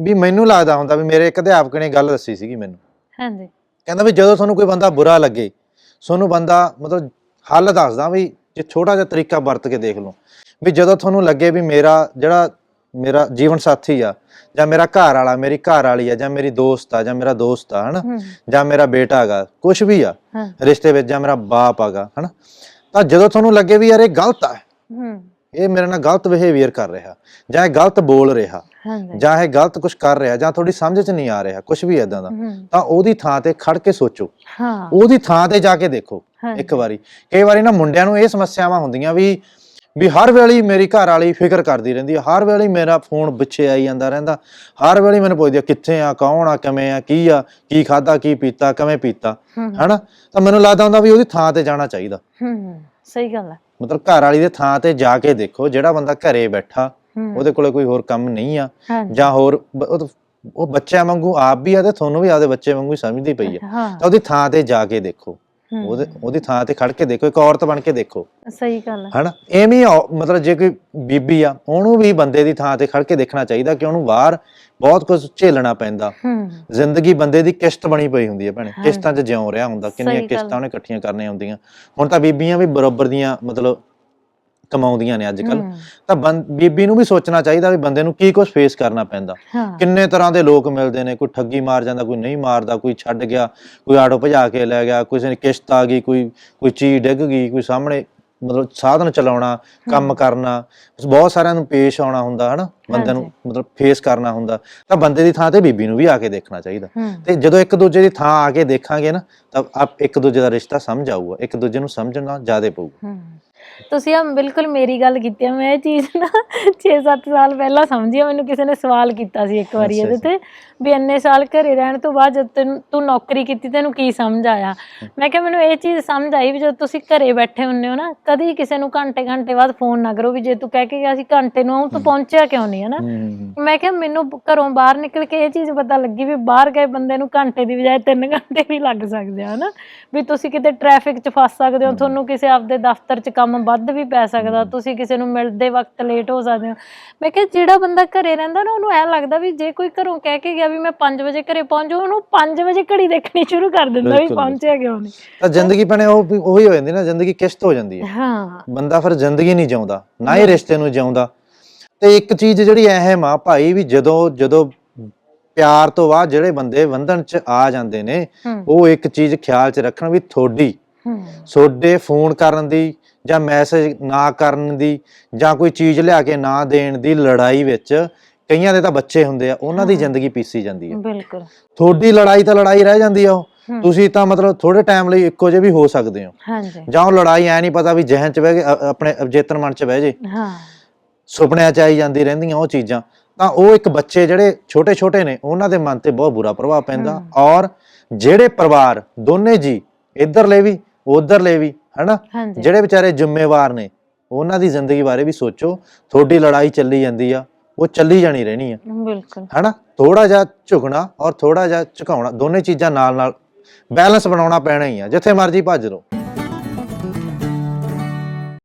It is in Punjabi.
ਵੀ ਮੈਨੂੰ ਲੱਗਦਾ ਹੁੰਦਾ ਵੀ ਮੇਰੇ ਇੱਕ ਅਧਿਆਪਕ ਨੇ ਗੱਲ ਦੱਸੀ ਸੀਗੀ ਮੈਨੂੰ। ਹਾਂਜੀ। ਕਹਿੰਦਾ ਵੀ ਜਦੋਂ ਤੁਹਾਨੂੰ ਕੋਈ ਬੰਦਾ ਬੁਰਾ ਲੱਗੇ ਤੁਹਾਨੂੰ ਬੰਦਾ ਮਤਲਬ ਹੱਲ ਦੱਸਦਾ ਵੀ ਜੇ ਛੋਟਾ ਜਿਹਾ ਤਰੀਕਾ ਵਰਤ ਕੇ ਦੇਖ ਲਓ ਵੀ ਜਦੋਂ ਤੁਹਾਨੂੰ ਲੱਗੇ ਵੀ ਮੇਰਾ ਜਿਹੜਾ ਮੇਰਾ ਜੀਵਨ ਸਾਥੀ ਆ ਜਾਂ ਮੇਰਾ ਘਰ ਵਾਲਾ ਮੇਰੀ ਘਰ ਵਾਲੀ ਆ ਜਾਂ ਮੇਰੀ ਦੋਸਤ ਆ ਜਾਂ ਮੇਰਾ ਦੋਸਤ ਆ ਹਨਾ? ਜਾਂ ਮੇਰਾ ਬੇਟਾ ਹੈਗਾ ਕੁਝ ਵੀ ਆ ਰਿਸ਼ਤੇ ਵਿੱਚ ਜਾਂ ਮੇਰਾ ਬਾਪ ਹੈਗਾ ਹਨਾ? ਤਾਂ ਜਦੋਂ ਤੁਹਾਨੂੰ ਲੱਗੇ ਵੀ ਯਾਰ ਇਹ ਗਲਤ ਆ ਹੂੰ। ਇਹ ਮੇਰੇ ਨਾਲ ਗਲਤ ਬਿਹੇਵੀਅਰ ਕਰ ਰਿਹਾ ਜਾਂ ਇਹ ਗਲਤ ਬੋਲ ਰਿਹਾ ਜਾਂ ਇਹ ਗਲਤ ਕੁਝ ਕਰ ਰਿਹਾ ਜਾਂ ਤੁਹਾਡੀ ਸਮਝ 'ਚ ਨਹੀਂ ਆ ਰਿਹਾ ਕੁਝ ਵੀ ਇਦਾਂ ਦਾ ਤਾਂ ਉਹਦੀ ਥਾਂ ਤੇ ਖੜ ਕੇ ਸੋਚੋ। ਹਾਂ। ਉਹਦੀ ਥਾਂ ਤੇ ਜਾ ਕੇ ਦੇਖੋ। ਇੱਕ ਵਾਰੀ। ਕਈ ਵਾਰੀ ਨਾ ਮੁੰਡਿਆਂ ਨੂੰ ਇਹ ਸਮੱਸਿਆਵਾਂ ਹੁੰਦੀਆਂ ਵੀ ਵੀ ਹਰ ਵੇਲੇ ਮੇਰੀ ਘਰ ਵਾਲੀ ਫਿਕਰ ਕਰਦੀ ਰਹਿੰਦੀ ਹੈ ਹਰ ਵੇਲੇ ਮੇਰਾ ਫੋਨ ਪਿੱਛੇ ਆਈ ਜਾਂਦਾ ਰਹਿੰਦਾ ਹਰ ਵੇਲੇ ਮੈਨੂੰ ਪੁੱਛਦੀ ਆ ਕਿੱਥੇ ਆ ਕੌਣ ਆ ਕਿਵੇਂ ਆ ਕੀ ਆ ਕੀ ਖਾਦਾ ਕੀ ਪੀਤਾ ਕਿਵੇਂ ਪੀਤਾ ਹਨਾ? ਤਾਂ ਮੈਨੂੰ ਲੱਗਦਾ ਹੁੰਦਾ ਵੀ ਉਹਦੀ ਥਾਂ ਤੇ ਜਾਣਾ ਚਾਹੀਦਾ। ਹੂੰ ਸਹੀ ਗੱਲ ਹੈ ਮਤਲਬ ਘਰ ਵਾਲੀ ਦੇ ਥਾਂ ਤੇ ਜਾ ਕੇ ਦੇਖੋ ਜਿਹੜਾ ਬੰਦਾ ਘਰੇ ਬੈਠਾ ਉਹਦੇ ਕੋਲੇ ਕੋਈ ਹੋਰ ਕੰਮ ਨਹੀਂ ਆ। ਜਾਂ ਹੋਰ ਉਹ ਬੱਚਿਆਂ ਵਾਂਗੂ ਆਪ ਵੀ ਆ ਤੇ ਤੁਹਾਨੂੰ ਵੀ ਆਪਦੇ ਬੱਚੇ ਵਾਂਗੂ ਹੀ ਸਮਝਦੀ ਪਈ ਆ। ਤਾਂ ਉਹਦੀ ਥਾਂ ਤੇ ਜਾ ਕੇ ਦੇਖੋ। ਉਹਦੇ ਉਹਦੀ ਥਾਂ ਤੇ ਖੜ ਕੇ ਦੇਖੋ ਇੱਕ ਔਰਤ ਬਣ ਕੇ ਦੇਖੋ। ਸਹੀ ਗੱਲ ਹੈ। ਹਨਾ? ਐਵੇਂ ਮਤਲਬ ਜੇ ਕੋਈ ਬੀਬੀ ਆ ਉਹਨੂੰ ਵੀ ਬੰਦੇ ਦੀ ਥਾਂ ਤੇ ਖੜ ਕੇ ਦੇਖਣਾ ਚਾਹੀਦਾ ਕਿ ਉਹਨੂੰ ਬਾਹਰ ਬਹੁਤ ਕੁਝ ਝੇਲਣਾ ਪੈਂਦਾ। ਹੂੰ। ਜ਼ਿੰਦਗੀ ਬੰਦੇ ਦੀ ਕਿਸ਼ਤ ਬਣੀ ਪਈ ਹੁੰਦੀ ਹੈ ਭੈਣੇ। ਕਿਸ਼ਤਾਂ 'ਚ ਜਿਉਂ ਰਿਹਾ ਹੁੰਦਾ ਕਿੰਨੀਆਂ। ਕਿਸ਼ਤਾਂ ਉਹਨੇ ਇਕੱਠੀਆਂ ਕਰਨੀਆਂ ਹੁੰਦੀਆਂ। ਹੁਣ ਤਾਂ ਬੀਬੀਆਂ ਵੀ ਬਰਾਬਰ ਦੀਆਂ ਮਤਲਬ ਕਮਾਉਂਦੀਆਂ ਨੇ ਅੱਜ ਕੱਲ ਤਾਂ ਬੰ- ਬੀਬੀ ਨੂੰ ਵੀ ਸੋਚਣਾ ਚਾਹੀਦਾ ਵੀ ਬੰਦੇ ਨੂੰ ਕੀ ਕੁਝ ਫੇਸ ਕਰਨਾ ਪੈਂਦਾ। ਕਿੰਨੇ ਤਰ੍ਹਾਂ ਦੇ ਲੋਕ ਮਿਲਦੇ ਨੇ ਕੋਈ ਠੱਗੀ ਮਾਰ ਜਾਂਦਾ ਕੋਈ ਨਹੀਂ ਮਾਰਦਾ ਕੋਈ ਛੱਡ ਗਿਆ ਕੋਈ ਆਟੋ ਭਜਾ ਕੇ ਲੈ ਗਿਆ ਕਿਸੇ ਨੇ ਕਿਸ਼ਤ ਆ ਗਈ ਕੋਈ ਕੋਈ ਚੀਜ਼ ਡਿੱਗ ਗਈ ਕੋਈ ਸਾਹਮਣੇ ਮਤਲਬ ਸਾਧਨ ਚਲਾਉਣਾ ਕੰਮ ਕਰਨਾ ਬਹੁਤ ਸਾਰਿਆਂ ਨੂੰ ਪੇਸ਼ ਆਉਣਾ ਹੁੰਦਾ ਹਨਾ? ਬੰਦੇ ਨੂੰ। ਮਤਲਬ ਫੇਸ ਕਰਨਾ ਹੁੰਦਾ। ਤਾਂ ਬੰਦੇ ਦੀ ਥਾਂ ਤੇ ਬੀਬੀ ਨੂੰ ਵੀ ਆ ਕੇ ਦੇਖਣਾ ਚਾਹੀਦਾ। ਤੇ ਜਦੋਂ ਇੱਕ ਦੂਜੇ ਦੀ ਥਾਂ ਆ ਕੇ ਦੇਖਾਂਗੇ ਨਾ ਤਾਂ ਆਪ ਇੱਕ ਦੂਜੇ ਦਾ ਰਿਸ਼ਤਾ ਸਮਝ ਆਊਗਾ ਇੱਕ ਦੂਜੇ ਨੂੰ ਸਮਝਣਾ ਜ਼ਿਆਦਾ ਪਊਗਾ। ਤੁਸੀਂ ਆ ਬਿਲਕੁਲ ਮੇਰੀ ਗੱਲ ਕੀਤੀ ਆ ਮੈਂ ਇਹ ਚੀਜ਼ ਨਾ 6-7 ਸਾਲ ਪਹਿਲਾਂ ਸਮਝੀ ਆ ਮੈਨੂੰ ਕਿਸੇ ਨੇ ਸਵਾਲ ਕੀਤਾ ਸੀ ਇੱਕ ਵਾਰੀ ਇਹਦੇ ਤੇ ਵੀ ਇੰਨੇ ਸਾਲ ਘਰੇ ਰਹਿਣ ਤੋਂ ਬਾਅਦ ਜਦ ਤੈਨੂੰ ਤੂੰ ਨੌਕਰੀ ਕੀਤੀ ਤੈਨੂੰ ਕੀ ਸਮਝ ਆਇਆ? ਮੈਂ ਕਿਹਾ ਮੈਨੂੰ ਇਹ ਚੀਜ਼ ਸਮਝ ਆਈ ਵੀ ਜਦ ਤੁਸੀਂ ਘਰੇ ਬੈਠੇ ਹੁੰਨੇ ਹੋ ਨਾ ਕਦੀ ਕਿਸੇ ਨੂੰ ਘੰਟੇ ਘੰਟੇ ਬਾਅਦ ਫੋਨ ਨਾ ਕਰੋ ਵੀ ਜੇ ਤੂੰ ਕਹਿ ਕੇ ਗਿਆ ਸੀ ਘੰਟੇ ਨੂੰ ਆਊਂ ਤੂੰ ਪਹੁੰਚਿਆ ਕਿਉਂ ਨਹੀਂ ਹੈ ਨਾ ਹੂੰ। ਮੈਂ ਕਿਹਾ ਮੈਨੂੰ ਬ- ਘਰੋਂ ਬਾਹਰ ਨਿਕਲ ਕੇ ਇਹ ਚੀਜ਼ ਪਤਾ ਲੱਗੀ ਵੀ ਬਾਹਰ ਗਏ ਬੰਦੇ ਨੂੰ ਘੰਟੇ ਦੀ ਬਜਾਏ 3 ਘੰਟੇ ਵੀ ਲੱਗ ਸਕਦੇ ਆ ਹਨਾ? ਵੀ ਤੁਸੀਂ ਕਿਤੇ ਟ੍ਰੈਫਿਕ 'ਚ ਫਸ ਸਕਦੇ ਹੋ। ਤੁਹਾਨੂੰ ਕਿਸੇ ਆਪਦੇ ਦਫ਼ਤਰ 'ਚ ਕੰਮ ਵੱਧ ਵੀ ਪੈ ਸਕਦਾ ਤੁਸੀਂ ਕਿਸੇ ਨੂੰ ਮਿਲਦੇ ਵਕਤ ਲੇਟ ਹੋ ਸਕਦੇ ਹੋ। ਮੈਂ ਕਿਹਾ ਜਿਹੜਾ ਬੰਦਾ ਘਰੇ ਰਹਿੰਦਾ ਨਾ ਉਹਨੂੰ ਐ ਲੱਗਦਾ ਵੀ ਜੇ ਕੋਈ ਘਰੋਂ ਕਹਿ ਕੇ ਗਿਆ ਵੀ ਮੈਂ 5 ਵਜੇ ਘਰੇ ਪਹੁੰਚੂ ਉਹਨੂੰ 5 ਵਜੇ ਘੜੀ ਦੇਖਣੀ ਸ਼ੁਰੂ ਕਰ ਦਿੰਦਾ ਵੀ ਬਿਲਕੁਲ, ਪਹੁੰਚਿਆ ਕਿਉਂ ਨਹੀਂ। ਤਾਂ ਜ਼ਿੰਦਗੀ ਭੈਣੇ ਉਹ ਵੀ- ਉਹੀ ਹੋ ਜਾਂਦੀ ਨਾ ਜ਼ਿੰਦਗੀ ਕਿਸ਼ਤ ਹੋ ਜਾਂਦੀ ਹੈ। ਹਾਂ। ਬੰਦਾ ਫਿਰ ਜ਼ਿੰਦਗੀ ਨਹੀਂ ਜਿਉਂਦਾ ਨਾ ਹੀ ਰਿਸ਼ਤੇ ਨੂੰ ਜਿਉਂਦਾ। ਤੇ ਇੱਕ ਚੀਜ਼ ਜਿਹੜੀ ਅਹਿਮ ਆ ਭਾਈ ਵੀ ਜਦੋਂ ਜਦੋਂ ਪਿਆਰ ਤੋਂ ਬਾਅਦ ਜਿਹੜੇ ਬੰਦੇ ਬੰਧਨ ਚ ਆ ਜਾਂਦੇ ਨੇ ਹੂੰ। ਉਹ ਇੱਕ ਚੀਜ਼ ਖਿਆਲ ਚ ਰੱਖਣ ਵੀ ਤੁਹਾਡੀ। ਹੂੰ। ਤੁਹਾਡੇ ਫੋਨ ਕਰਨ ਦੀ ਜਾਂ ਮੈਸੇਜ ਨਾ ਕਰਨ ਦੀ ਜਾਂ ਕੋਈ ਚੀਜ਼ ਲਿਆ ਕੇ ਨਾ ਦੇਣ ਦੀ ਲੜਾਈ ਵਿੱਚ ਕਈਆਂ ਦੇ ਤਾਂ ਬੱਚੇ ਹੁੰਦੇ ਆ ਉਹਨਾਂ ਦੀ। ਜ਼ਿੰਦਗੀ ਪੀਸੀ ਜਾਂਦੀ ਹੈ ਬਿਲਕੁਲ। ਤੁਹਾਡੀ ਲੜਾਈ ਤਾਂ ਲੜਾਈ ਰਹਿ ਜਾਂਦੀ ਆ ਉਹ। ਤੁਸੀਂ ਤਾਂ ਮਤਲਬ ਥੋੜੇ ਟਾਈਮ ਲਈ ਇੱਕੋ ਜਿਹੇ ਵੀ ਹੋ ਸਕਦੇ ਹੋ। ਹਾਂਜੀ। ਜਾਂ ਉਹ ਲੜਾਈ ਐ ਨਹੀਂ ਪਤਾ ਵੀ ਜਿਹਨ ਚ ਬਹਿ ਕੇ ਆਪਣੇ ਅਵਜੇਤਨ ਮਨ ਚ ਬਹਿ ਜੇ। ਹਾਂ। ਸੁਪਨਿਆਂ ਚ ਆਈ ਜਾਂਦੀ ਰਹਿੰਦੀਆਂ ਉਹ ਚੀਜ਼ਾਂ। ਤਾਂ ਉਹ ਇੱਕ ਬੱਚੇ ਜਿਹੜੇ ਛੋਟੇ ਛੋਟੇ ਨੇ ਉਹਨਾਂ ਦੇ ਮਨ ਤੇ ਬਹੁਤ ਬੁਰਾ ਪ੍ਰਭਾਵ ਪੈਂਦਾ। ਔਰ ਜਿਹੜੇ ਪਰਿਵਾਰ ਦੋਨੇ ਜੀ ਇੱਧਰਲੇ ਵੀ ਉਧਰਲੇ ਵੀ ਹਨਾ? ਹਾਂਜੀ। ਜਿਹੜੇ ਵਿਚਾਰੇ ਜ਼ਿੰਮੇਵਾਰ ਨੇ ਉਹਨਾਂ ਦੀ ਜ਼ਿੰਦਗੀ ਬਾਰੇ ਵੀ ਸੋਚੋ। ਤੁਹਾਡੀ ਲੜਾਈ ਚੱਲੀ ਜਾਂਦੀ ਆ ਉਹ ਚੱਲੀ ਜਾਣੀ ਰਹਿਣੀ ਆ। ਬਿਲਕੁਲ। ਹਨਾ? ਥੋੜਾ ਜਿਹਾ ਝੁਕਣਾ ਔਰ ਥੋੜਾ ਜਿਹਾ ਝੁਕਾਉਣਾ ਦੋਨੇ ਚੀਜ਼ਾਂ ਨਾਲ ਨਾਲ ਬੈਲੈਂਸ ਬਣਾਉਣਾ ਪੈਣਾ ਹੀ ਆ ਜਿੱਥੇ ਮਰਜ਼ੀ ਭੱਜ ਲਓ।